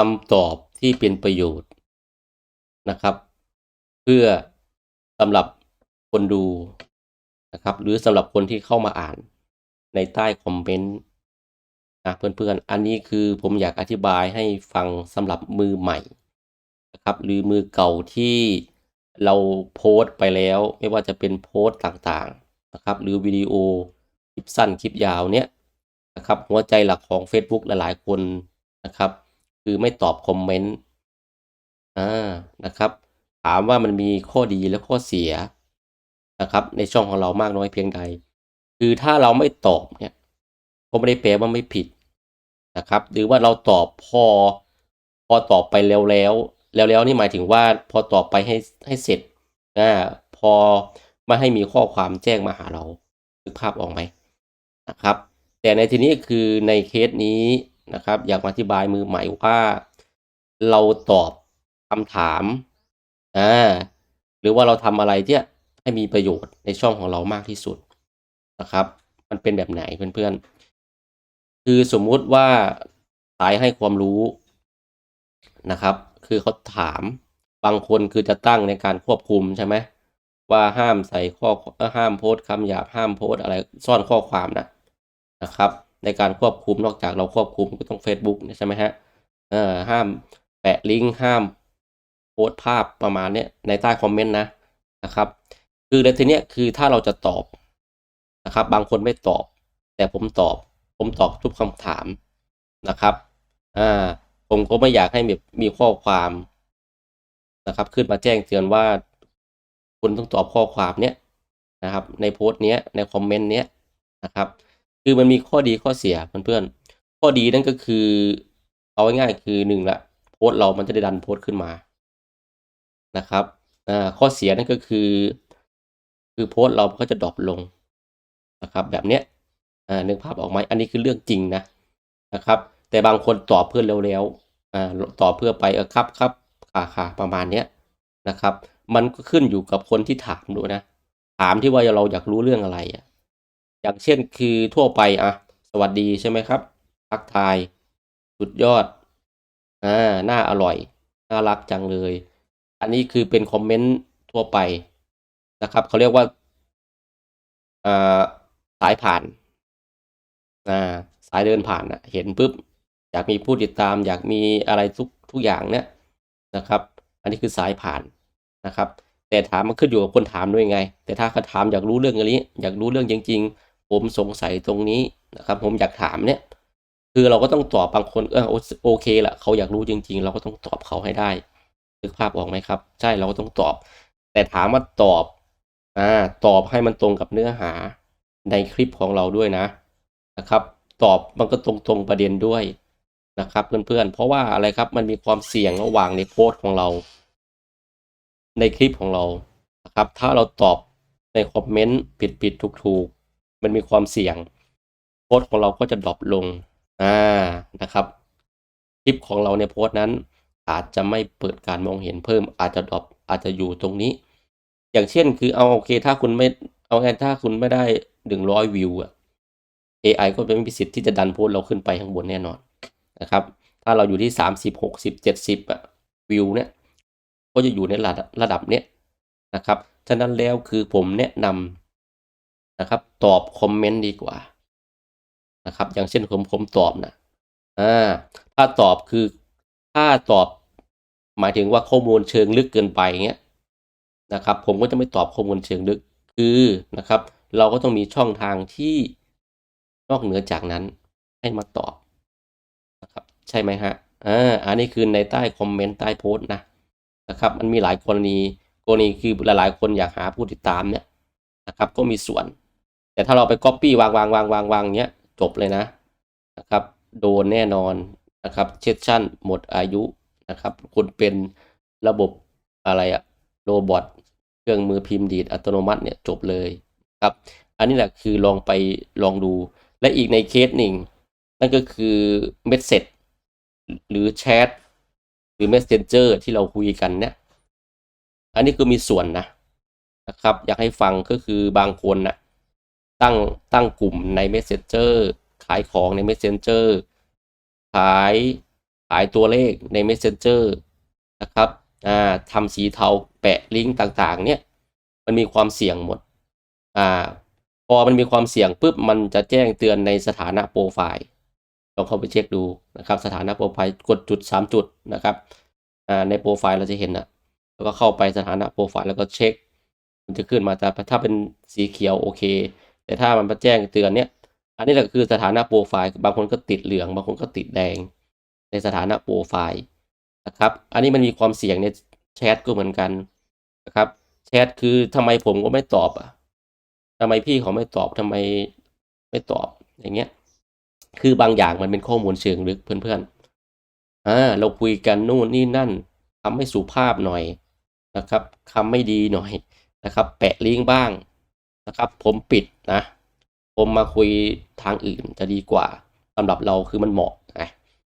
คำตอบที่เป็นประโยชน์นะครับ เพื่อสำหรับคนดูนะครับ หรือสำหรับคนที่เข้ามาอ่านในใต้คอมเมนต์นะเพื่อนๆ อันนี้คือผมอยากอธิบายให้ฟังสำหรับมือใหม่นะครับ หรือมือเก่าที่เราโพสต์ไปแล้ว ไม่ว่าจะเป็นโพสต์ต่างๆนะครับ หรือวิดีโอคลิปสั้นคลิปยาวเนี้ยนะครับ หัวใจหลักของ Facebook หลายๆคนนะครับ คือไม่ตอบคอมเมนต์อ่านะครับ ถามว่ามันมีข้อดีและข้อเสียนะครับ ในช่องของเรามากน้อยเพียงใด คือถ้าเราไม่ตอบเนี่ยก็ไม่ได้แปลว่าไม่ผิดนะครับ หรือว่าเราตอบพอ พอตอบไปแล้วแล้วแล้วแล้วนี่หมายถึงว่าพอตอบไปให้ให้เสร็จอ่าพอไม่ให้มีข้อความแจ้งมาหาเรานึกภาพออกไหมนะครับ แต่ในทีนี้คือในเคสนี้ นะครับ อยากมาอธิบายมือใหม่ว่า เราตอบคำถามอ่าหรือว่าเราทำอะไรที่ให้มีประโยชน์ในช่องของเรามากที่สุดนะครับ มันเป็นแบบไหนเพื่อนๆ คือสมมุติว่าสายให้ความรู้นะครับ คือเขาถามบางคนคือจะตั้งในการควบคุมใช่ไหมว่าห้ามใส่ข้อเอ่อห้ามโพสต์คำหยาบห้ามโพสต์อะไรซ่อนข้อความนะนะครับ ในการควบคุมนอกจากเราควบคุมก็ต้อง Facebook เนี่ยใช่ไหมฮะเอ่อห้ามแปะลิงก์ห้ามโพสภาพประมาณเนี้ยในใต้คอมเมนต์นะนะครับคือในทีเนี้ยคือถ้าเราจะตอบนะครับ บางคนไม่ตอบ แต่ผมตอบ ผมตอบทุกคำถามนะครับอ่าผมก็ไม่อยากให้มีมีข้อความนะครับ ขึ้นมาแจ้งเตือนว่า คุณต้องตอบข้อความเนี้ยนะครับ ในโพสต์เนี้ยในคอมเมนต์เนี้ยนะครับ คือมันมีข้อดีข้อเสียเพื่อนๆ ข้อดีนั่นก็คือ เอาง่ายๆคือหนึ่งละโพสเรามันจะได้ดันโพสขึ้นมานะครับอ่าข้อเสียนั่นก็คือ คือโพสเราก็จะดรอปลงนะครับ แบบเนี้ยอ่านึกภาพออกไหมอันนี้คือเรื่องจริงนะนะครับ แต่บางคนตอบเพื่อนเร็วๆอ่าตอบเพื่อไปเออครับครับค่ะค่ะประมาณเนี้ยนะครับ มันก็ขึ้นอยู่กับคนที่ถามด้วยนะ ถามที่ว่าเราอยากรู้เรื่องอะไร อย่างเช่นคือทั่วไปอะ สวัสดีใช่ไหมครับทักทาย สุดยอดอ่าน่าอร่อย น่ารักจังเลย อันนี้คือเป็นคอมเมนต์ทั่วไปนะครับเขาเรียกว่าอ่าสายผ่านอ่าสายเดินผ่านอะเห็นปุ๊บอยากมีผู้ติดตาม อยากมีอะไรทุกทุกอย่างเนี่ยนะครับ อันนี้คือสายผ่านนะครับ แต่ถามมันขึ้นอยู่กับคนถามด้วยไง แต่ถ้าเขาถามอยากรู้เรื่องนี้อยากรู้เรื่องจริง ๆ ผมสงสัยตรงนี้นะครับผมอยากถามเนี่ย คือเราก็ต้องตอบบางคนเออโอเคละเขาอยากรู้จริง ๆ เราก็ต้องตอบเขาให้ได้นึกภาพออกไหมครับ ใช่เราก็ต้องตอบ แต่ถามว่าตอบอ่าตอบให้มันตรงกับเนื้อหาในคลิปของเราด้วยนะนะครับ ตอบมันก็ตรงตรงประเด็นด้วยนะครับเพื่อนๆ เพราะว่าอะไรครับมันมีความเสี่ยงระหว่างในโพสต์ของเรา ในคลิปของเรานะครับ ถ้าเราตอบในคอมเมนต์ผิดผิดถูกถูกๆ มันมีความเสี่ยงโพสต์ของเราก็จะดรอปลงอ่านะครับคลิปของเราในโพสต์นั้น อาจจะไม่เปิดการมองเห็นเพิ่มอาจจะดรอปอาจจะอยู่ตรงนี้ อย่างเช่นคือเอาโอเค ถ้าคุณไม่เอาไงถ้าคุณไม่ได้หนึ่งร้อยวิวอะ AI ก็ไม่มีสิทธิ์ที่จะดันโพสต์เราขึ้นไปข้างบนแน่นอนนะครับ ถ้าเราอยู่ที่สามสิบหกสิบเจ็ดสิบอะวิวเนี่ยก็จะอยู่ในระดับระดับเนี้ยนะครับ ฉะนั้นแล้วคือผมแนะนำ นะครับ ตอบคอมเมนต์ดีกว่านะครับ อย่างเช่นผมผมตอบนะอ่าถ้าตอบคือถ้าตอบหมายถึงว่าข้อมูลเชิงลึกเกินไปเงี้ยนะครับ ผมก็จะไม่ตอบข้อมูลเชิงลึกคือนะครับ เราก็ต้องมีช่องทางที่นอกเหนือจากนั้นให้มาตอบนะครับ ใช่ไหมฮะอ่าอันนี้คือในใต้คอมเมนต์ใต้โพสต์นะนะครับ มันมีหลายกรณีกรณีคือหลายๆคนอยากหาผู้ติดตามเนี่ยนะครับ ก็มีส่วน แต่ถ้าเราไปก๊อปปี้วางวางวางวางวางเนี้ยจบเลยนะนะครับ โดนแน่นอนนะครับเชสชั่นหมดอายุนะครับ คุณเป็นระบบอะไรอะโรบอทเครื่องมือพิมพ์ดีดอัตโนมัติเนี่ยจบเลยครับ อันนี้แหละคือลองไปลองดู และอีกในเคสหนึ่ง นั่นก็คือเมสเซจหรือแชทหรือ Messenger ที่เราคุยกันเนี่ย อันนี้คือมีส่วนนะนะครับ อยากให้ฟังก็คือบางคนนะ ตั้งตั้งกลุ่มใน Messenger ขายของใน Messenger ขายขายตัวเลขใน Messenger นะครับอ่าทำสีเทาแปะลิงก์ต่างๆ เนี่ยมันมีความเสี่ยงหมดอ่าพอมันมีความเสี่ยงปุ๊บมันจะแจ้งเตือนในสถานะโปรไฟล์ลองเข้าไปเช็คดูนะครับสถานะโปรไฟล์กดจุด 3 จุดนะครับอ่าในโปรไฟล์เราจะเห็นนะแล้วก็เข้าไปสถานะโปรไฟล์แล้วก็เช็ค มันจะขึ้นมาแต่ถ้าเป็นสีเขียวโอเค แต่ถ้ามันมาแจ้งเตือนเนี่ย อันนี้แหละคือสถานะโปรไฟล์ บางคนก็ติดเหลือง บางคนก็ติดแดง ในสถานะโปรไฟล์นะครับ อันนี้มันมีความเสี่ยงในแชทก็เหมือนกันนะครับ แชทคือทำไมผมก็ไม่ตอบอะทำไมพี่เขาไม่ตอบทำไมไม่ตอบอย่างเงี้ย คือบางอย่างมันเป็นข้อมูลเชิงลึกเพื่อนๆ อ่า เราคุยกันนู่นนี่นั่นคำไม่สุภาพหน่อยนะครับคำไม่ดีหน่อยนะครับ แปะลิงก์บ้าง นะครับ ผมปิดนะ ผมมาคุยทางอื่นจะดีกว่าสำหรับเราคือมันเหมาะนะ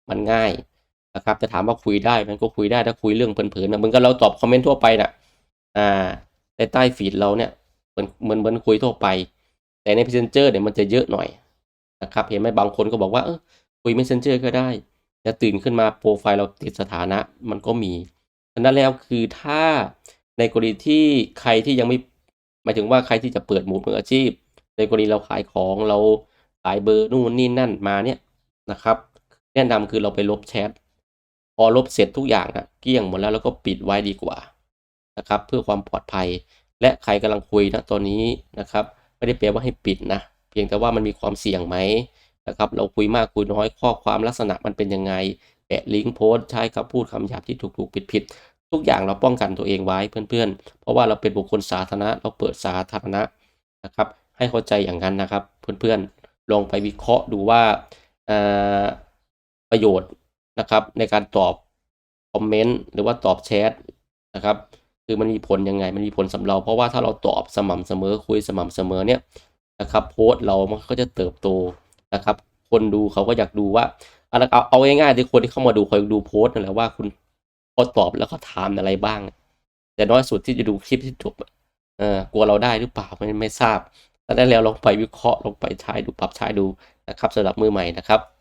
มันง่ายนะครับจะถามว่าคุยได้มันก็คุยได้ถ้าคุยเรื่องเพลินๆนะเหมือนกับเราตอบคอมเมนต์ทั่วไปน่ะอ่าในใต้ฟีดเราเนี่ยเหมือนเหมือนเหมือนคุยทั่วไป แต่ใน Messenger เนี่ยมันจะเยอะหน่อยนะครับเห็นไหมบางคนก็บอกว่าเออคุย Messenger ก็ได้จะตื่นขึ้นมาโปรไฟล์เราติดสถานะมันก็มีฉะนั้นแล้วคือถ้าในกรณีที่ใครที่ยังไม่ หมายถึงว่าใครที่จะเปิดหมู่มืออาชีพ ในกรณีเราขายของเราขายเบอร์นู่นนี่นั่นมาเนี่ยนะครับ แนะนำคือเราไปลบแชทพอลบเสร็จทุกอย่างนะเกลี้ยงหมดแล้วแล้วก็ปิดไว้ดีกว่านะครับ เพื่อความปลอดภัย และใครกำลังคุยนะตอนนี้นะครับ ไม่ได้แปลว่าให้ปิดนะเพียงแต่ว่ามันมีความเสี่ยงไหมนะครับ เราคุยมากคุยน้อยข้อความลักษณะมันเป็นยังไงแปะลิงก์โพสต์ใช้คำพูดคำหยาบที่ถูกถูกผิดผิด ทุกอย่างเราป้องกันตัวเองไว้เพื่อนๆ เพราะว่าเราเป็นบุคคลสาธารณะเราเปิดสาธารณะนะครับ ให้เข้าใจอย่างนั้นนะครับ เพื่อนๆลองไปวิเคราะห์ดูว่าประโยชน์นะครับในการตอบคอมเมนต์หรือว่าตอบแชทนะครับ คือมันมีผลยังไงมันมีผลสำหรับเรา เพราะว่าถ้าเราตอบสม่ำเสมอคุยสม่ำเสมอเนี่ยนะครับโพสต์เรามันก็จะเติบโตนะครับ คนดูเขาก็อยากดูว่าเอาเอาเอาง่ายๆที่คนที่เข้ามาดูคอยดูโพสต์นั่นแหละว่าคุณ โพสต์ตอบแล้วก็ถามอะไรบ้าง แต่น้อยสุดที่จะดูคลิปที่จบเออกลัวเราได้หรือเปล่าไม่ไม่ทราบแต่ได้แล้วลองไปวิเคราะห์ลองไปใช้ดูปรับใช้ดูนะครับสำหรับมือใหม่นะครับ